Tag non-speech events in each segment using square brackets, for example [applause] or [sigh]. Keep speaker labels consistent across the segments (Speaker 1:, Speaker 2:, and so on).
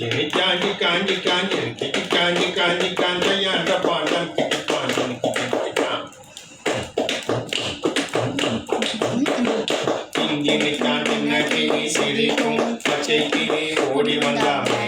Speaker 1: கிணி காஞ்சி காஞ்சி காஞ்சி கிட்டி காஞ்சி காஞ்சி காஞ்சையாண்ட பாண்டம் கிட்டி பாண்டம் கிட்டிக்கான் இங்கினி கிளி சிரிக்கும் பச்சை கிளி ஓடி வந்தான்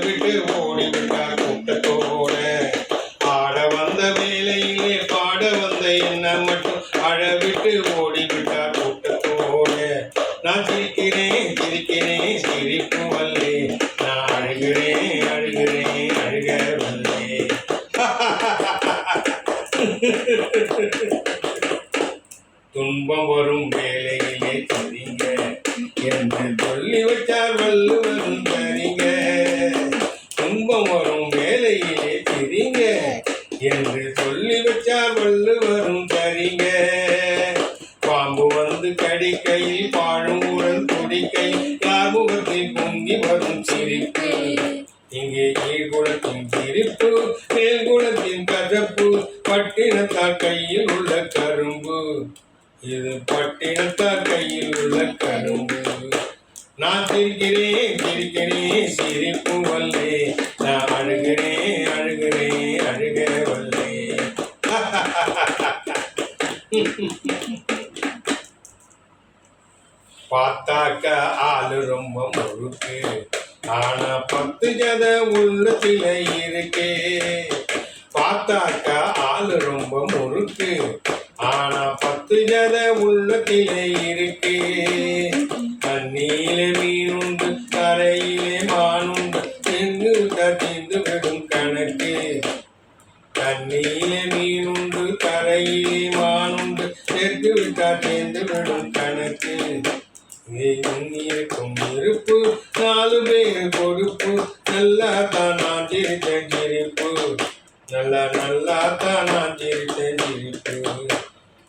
Speaker 1: அழவிட்டு ஓடிவிட்டார் கூட்டத்தோட ஆட வந்த வேலையிலே பாட வந்த என்ன மட்டும் அழவிட்டு ஓடிவிட்டார் கூட்டத்தோட. நான் சிரிக்கிறேன் சிரிக்கிறேன் சிரிப்பு வல்லே. நான் அழுகிறேன் அழுகிறேன் அழுக வல்லே. துன்பம் வரும் வேலையிலே தெரிங்க என்று சொல்லி வச்சார் வள்ளுவரும் வரும் வேலையிலே தெரிங்க. என்று சொல்லி வச்சார் வள்ளுவரும் சரிங்க. பாம்பு வந்து கடிக்கையில் பாழும் உரல் குடிக்கை யார் முகத்தில் பொங்கி வரும் சிரிப்பு. இங்கே கீழ்குளத்தின் சிரிப்பு மேல்குளத்தின் கதப்பு பட்டினத்தார் கையில் உள்ள கரும்பு. இது பட்டினத்தார் கையில் உள்ள கரும்பு. நான் சிரிக்கிறேன் சிரிக்கிறேன் சிரிப்பு வல்லே. பார்த்தாக்க ஆளு ரொம்ப முழுக்கு ஆனா பத்து ஜத உள்ளத்துல இருக்கே. பார்த்தாக்க ஆளு ரொம்ப முறுக்கு. ஆனா பத்து ஜத உள்ளத்தில இருக்கே. தண்ணீல மீனுண்டு கரையிலே மானுண்டு தின்னு தீர்ந்து விடும் கணக்கு. தண்ணீல மீனுண்டு இருக்கும் இருப்பு. நாலு பேர் பொறுப்பு. நல்லா தான் நான் சிரித்தேன் சிரிப்பு. நல்லா நல்லா தான் நான் சிரித்தேன் சிரிப்பு.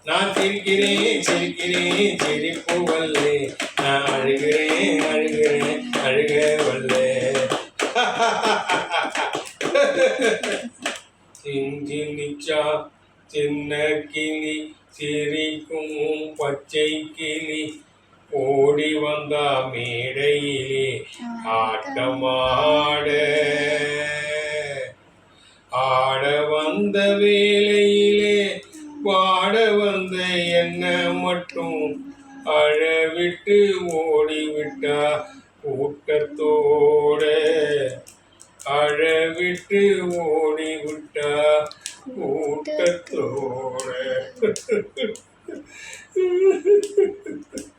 Speaker 1: நான் சிரிக்கிறேன் சிரிக்கிறேன் சிரிப்பு வல்லே. நான் அழுகிறேன் அழுகிறேன் அழுக வல்லே. சிந்திச்சா சின்ன கிளி சிரிக்கும் பச்சை கிளி. ஓடி வந்த மேடையிலே ஆட்டமாட ஆட. வந்த வேலையிலே பாட வந்த என்ன மட்டும் அழவிட்டு ஓடிவிட்டா கூட்டத்தோட. அழவிட்டு ஓடிவிட்டா கூட்டத்தோட. [laughs]